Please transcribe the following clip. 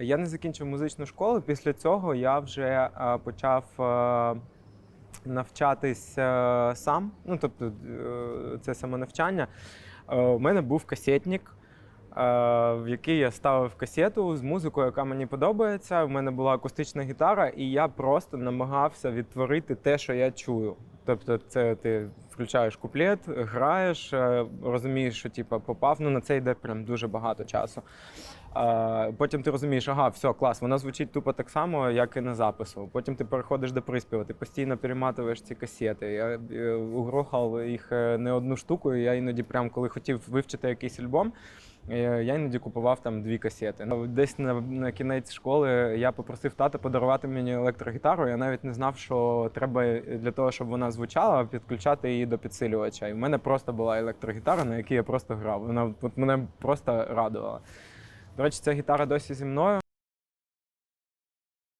Я не закінчив музичну школу. Після цього я вже е, почав е, навчатись е, сам. Ну, тобто, це самонавчання. У мене був касетник, в який я ставив касету з музикою, яка мені подобається. У мене була акустична гітара, і я просто намагався відтворити те, що я чую. Тобто, це ти включаєш куплет, граєш, е, розумієш, що типу, попав. Ну на це йде прям дуже багато часу. Потім ти розумієш, ага, все, клас, воно звучить тупо так само, як і на запису. Потім ти переходиш до приспіву, ти постійно перематуєш ці касети. Я е, угрохав їх е, не одну штуку. і Я іноді, прям коли хотів вивчити якийсь альбом, е, я іноді купував там дві касети. Ну, Десь на, на кінець школи я попросив тата подарувати мені електрогітару. Я навіть не знав, що треба для того, щоб вона звучала, підключати її до підсилювача. І в мене просто була електрогітара, на якій я просто грав. Вона от мене просто радувала. До речі, ця гітара досі зі мною.